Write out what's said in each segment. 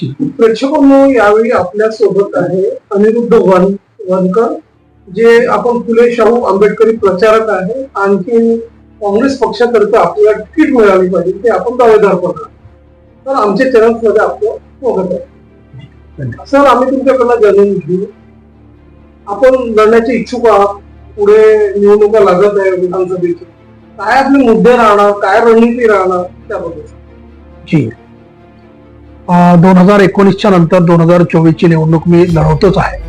प्रेक्षकांनो यावेळी आपल्यासोबत आहे अनिरुद्ध वन वनकर जे आपण फुले शाहू आंबेडकरी प्रचारक आहे. आणखी काँग्रेस पक्षातर्फे आपल्याला तिकीट मिळाली पाहिजे ते आपण दावेदार आहात. तर आमच्या चॅनलमध्ये आपलं स्वागत आहे. सर आम्ही तुमच्याकडनं जाणून घेऊ. आपण लढण्याचे इच्छुक आहात. पुढे निवडणुका लागत आहे विधानसभेची काय आपले मुद्दे राहणार काय रणनीती राहणार त्याबद्दल. जी. दोन हजार एकोणीसच्या नंतर दोन हजार चोवीसची निवडणूक मी लढवतोच आहे.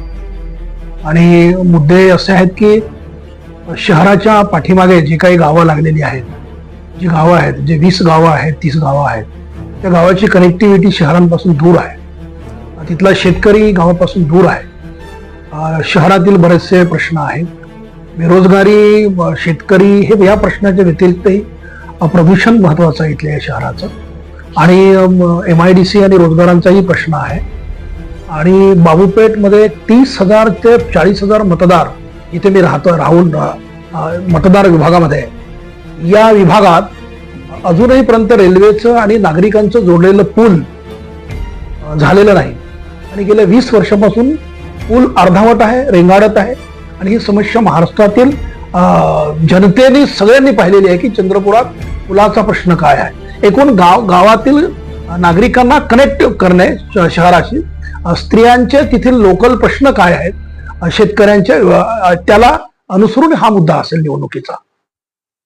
आणि मुद्दे असे आहेत की शहराच्या पाठीमागे जी काही गावं लागलेली आहेत जी गावं आहेत जे वीस गावं आहेत तीस गावं आहेत त्या गावाची कनेक्टिव्हिटी शहरांपासून दूर आहे. तिथला शेतकरी गावापासून दूर आहे. शहरातील बरेचसे प्रश्न आहेत. बेरोजगारी शेतकरी हे या प्रश्नाच्या व्यतिरिक्तही प्रदूषण महत्वाचं आहे इथल्या या शहराचं. आणि एम आय डी सी आणि रोजगारांचाही प्रश्न आहे. आणि बाबूपेठमध्ये तीस हजार ते चाळीस हजार मतदार इथे मी राहतो राहून मतदार विभागामध्ये. आहे. या विभागात अजूनही पर्यंत रेल्वेचं आणि नागरिकांचं जोडलेलं पूल झालेलं नाही. आणि गेल्या वीस वर्षापासून पूल अर्धावट आहे रेंगाळत आहे. आणि ही समस्या महाराष्ट्रातील जनतेने सगळ्यांनी पाहिलेली आहे की चंद्रपुरात पुलाचा प्रश्न काय आहे. एकूण गाव गावातील नागरिकांना कनेक्ट करणे शहराशी. स्त्रियांचे तेथील लोकल प्रश्न काय आहेत? अं, शेतकऱ्यांचे अं, त्याला अनुसरून हा मुद्दा असेल निवडणुकीचा.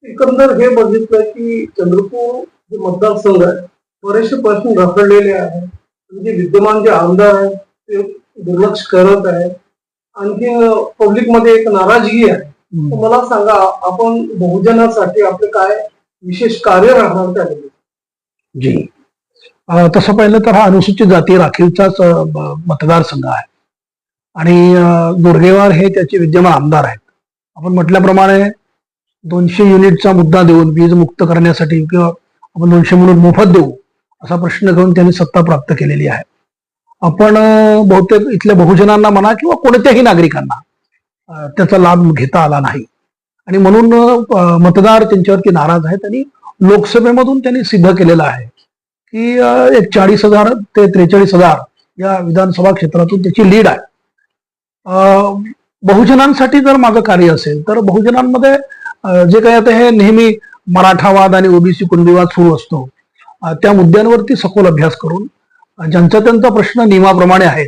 एकंदर हे बघितलं की चंद्रपूर जे मतदारसंघ आहे बरेचसे प्रश्न रखडलेले आहेत. म्हणजे विद्यमान जे आमदार आहेत ते दुर्लक्ष करत आहेत. आणखी पब्लिकमध्ये एक नाराजगी आहे. मला सांगा आपण बहुजनासाठी आपले काय विशेष कार्य राहणार त्यामध्ये? जी. तसं पाहिलं तर हा अनुसूचित जाती राखीवचाच मतदारसंघ आहे. आणि दुर्गेवार हे त्याचे विद्यमान आमदार आहेत. आपण म्हटल्याप्रमाणे दोनशे युनिटचा मुद्दा देऊन वीज मुक्त करण्यासाठी किंवा आपण दोनशे म्हणून मोफत देऊ असा प्रश्न घेऊन त्यांनी सत्ता प्राप्त केलेली आहे. आपण बहुतेक इथल्या बहुजनांना म्हणा किंवा कोणत्याही नागरिकांना त्याचा लाभ घेता आला नाही. आणि म्हणून मतदार त्यांच्यावरती नाराज आहेत आणि लोकसभेमधून त्यांनी सिद्ध केलेलं आहे की एक चाळीस हजार ते त्रेचाळीस हजार या विधानसभा क्षेत्रातून त्याची लीड आहे. बहुजनांसाठी जर माझं कार्य असेल तर बहुजनांमध्ये जे काही आता हे नेहमी मराठावाद आणि ओबीसी कुणबीवाद सुरू असतो त्या मुद्द्यांवरती सखोल अभ्यास करून ज्यांचा त्यांचा प्रश्न नियमाप्रमाणे आहे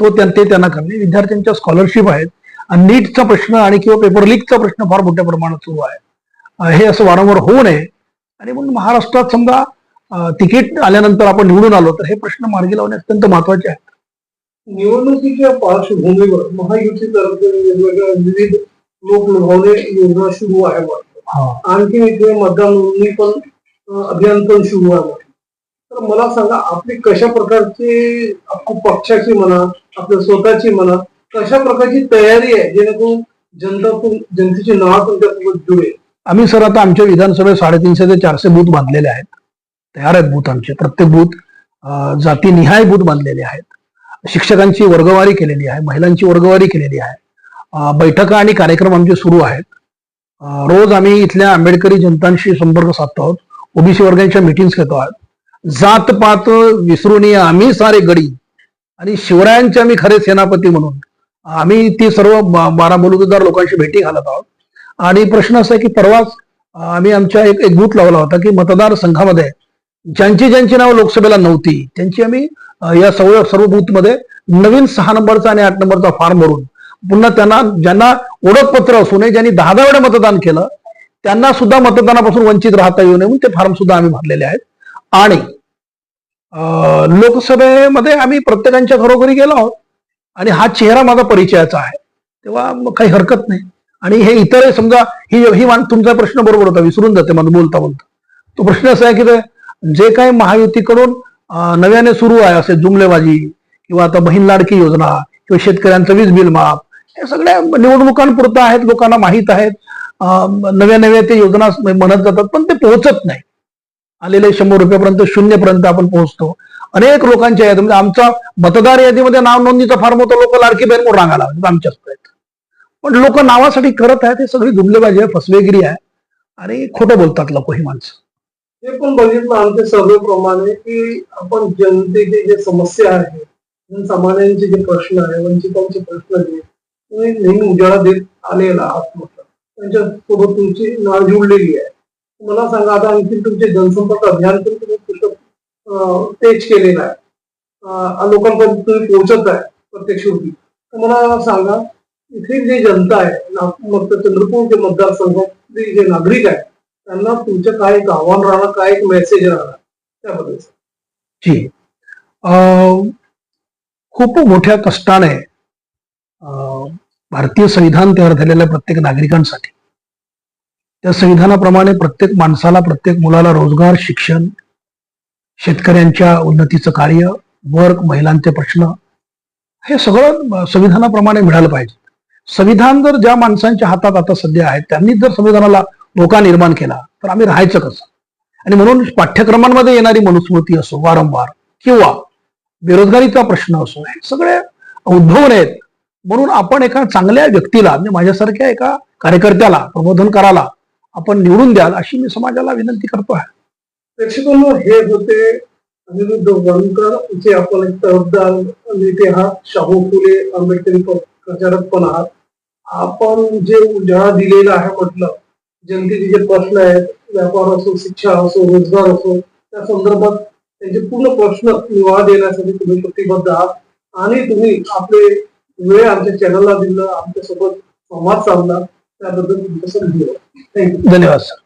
तो त्यां- ते त्यांना करणे. विद्यार्थ्यांच्या स्कॉलरशिप आहेत आणि नीटचा प्रश्न आणि किंवा पेपर लीकचा प्रश्न फार मोठ्या प्रमाणात सुरू आहे. हे असं वारंवार होऊ नये आणि म्हणून महाराष्ट्रात समजा तिकीट आल्यानंतर आपण निवडून आलो तर हे प्रश्न मार्गी लावणे अत्यंत महत्त्वाचे आहेत निवडणुकीच्या पार्श्वभूमीवर महायुतीतर्फे वेगवेगळ्या विविध लोक लुभावणे योजना सुरू आहे. आणखी इथे मतदान नोंदणी पण अभियान पण सुरू आहे. तर मला सांगा आपली कशा प्रकारची पक्षाची म्हणा आपल्या स्वतःची म्हणा कशा प्रकारची तयारी आहे जेणेकरून जनता जनतेची नाव तुमच्यासोबत जुळेल आम्ही सर आता आमच्या विधानसभेत साडेतीनशे ते चारशे बूथ बांधलेले आहेत. तयार आहेत बूथ आमचे. प्रत्येक बूथ जातीनिहाय बूथ बांधलेले आहेत. शिक्षकांची वर्गवारी केलेली आहे. महिलांची वर्गवारी केलेली आहे. बैठका आणि कार्यक्रम आमचे सुरू आहेत. रोज आम्ही इथल्या आंबेडकरी जनतांशी संपर्क साधतो आहोत. ओबीसी वर्गांच्या मिटिंग्स घेतो आहोत. जात पात विसरून आम्ही सारे गडी. आणि शिवरायांचे आम्ही खरे सेनापती म्हणून. आम्ही ती सर्व बारा बलुतेदार लोकांशी भेटी घालत आहोत. आणि प्रश्न असा आहे की परवाच आम्ही आमच्या एक एक बूथ लावला होता की मतदारसंघामध्ये ज्यांची ज्यांची नावं लोकसभेला नव्हती त्यांची आम्ही या सर्व सर्व बूथमध्ये नवीन सहा नंबरचा आणि आठ नंबरचा फॉर्म भरून पुन्हा त्यांना ज्यांना ओळखपत्र असू नये ज्यांनी दहा दहा वेळा मतदान केलं त्यांना सुद्धा मतदानापासून वंचित राहता येऊ नये म्हणून ते फॉर्म सुद्धा आम्ही भरलेले आहेत. आणि अं, लोकसभेमध्ये आम्ही प्रत्येकांच्या घरोघरी गेलो आहोत आणि हा चेहरा माझा परिचयाचा आहे. तेव्हा मग काही हरकत नाही. आणि हे इतर समजा ही ही मान- तुमचा प्रश्न बरोबर होता विसरून जाते मला बोलता बोलता. तो प्रश्न असा आहे की जे काही महायुतीकडून नव्याने सुरू आहे असे जुमलेबाजी किंवा आता बहीण लाडकी योजना किंवा शेतकऱ्यांचं वीज बिल माफ हे सगळ्या निवडणुकांपुरतं आहेत लोकांना माहीत आहेत. नव्या नव्या ते योजना म्हणत जातात पण ते पोहोचत नाही. आलेले शंभर रुपयापर्यंत शून्यपर्यंत आपण पोहोचतो. अनेक लोकांच्या यादी म्हणजे आमचा मतदार यादीमध्ये नाव नोंदणीचा फार मोठा लोक लाडकी बहीण म्हणून रांगा लावतात आमच्याच आहेत पण लोक नावासाठी करत आहेत हे सगळी जुमलेबाजी आहे फसवेगिरी आहे. आणि खोटं बोलतात लोक ही माणसं. हे पण बघितलं आमच्या सर्वेप्रमाणे की आपण जनतेचे जे समस्या आहे सामान्यांचे जे प्रश्न आहे वंचितांचे प्रश्न जे तुम्ही नेहमी उजाळा देत आलेला आहात म्हटलं. त्यांच्यासोबत तुमची नाळ जुळलेली आहे. मला सांगा आता आणखी तुमचे जनसंपर्क अभियान पण तुम्ही पुस्तक तेज केलेलं आहे. लोकांपर्यंत तुम्ही पोहोचत आहे प्रत्यक्ष होती तर मला सांगा इथे जी जनता आहे ना- मग चंद्रपूर जे मतदारसंघातले जे नागरिक आहेत त्यांना तुमचं काय एक आव्हान राहणार काय एक मेसेज राहणार? त्याबद्दल. जी. खूप मोठ्या कष्टाने अं, भारतीय संविधान तयार झालेल्या प्रत्येक नागरिकांसाठी. त्या संविधानाप्रमाणे प्रत्येक माणसाला प्रत्येक मुलाला रोजगार शिक्षण शेतकऱ्यांच्या उन्नतीचं कार्य वर्क महिलांचे प्रश्न हे सगळं संविधानाप्रमाणे मिळालं पाहिजे. संविधान जर ज्या माणसांच्या हातात आता सध्या आहे त्यांनी जर संविधानाला धोका निर्माण केला तर आम्ही राहायचं कसं? आणि म्हणून पाठ्यक्रमांमध्ये येणारी मनुस्मृती असो वारंवार किंवा बेरोजगारीचा प्रश्न असो हे सगळे उद्भवन आहेत म्हणून आपण एका चांगल्या व्यक्तीला म्हणजे माझ्यासारख्या एका कार्यकर्त्याला प्रबोधनकाराला आपण निवडून द्याल अशी मी समाजाला विनंती करतो आहे. प्रेक्षकांनो हे होते अनिरुद्ध वणकर जे आपण एक नेते आहात शाहू फुले आंबेडकरी प्रचारक पण आहात. आपण जे उजाळा दिलेला आहे म्हटलं जनतेचे जे प्रश्न आहेत व्यापार असो शिक्षा असो रोजगार असो त्या संदर्भात त्यांचे पूर्ण प्रश्न निवाळा देण्यासाठी तुम्ही प्रतिबद्ध आहात. आणि तुम्ही आपले वेळ आमच्या चॅनलला दिलं आमच्यासोबत संवाद साधला त्याबद्दल तुमचं धन्यवाद. धन्यवाद सर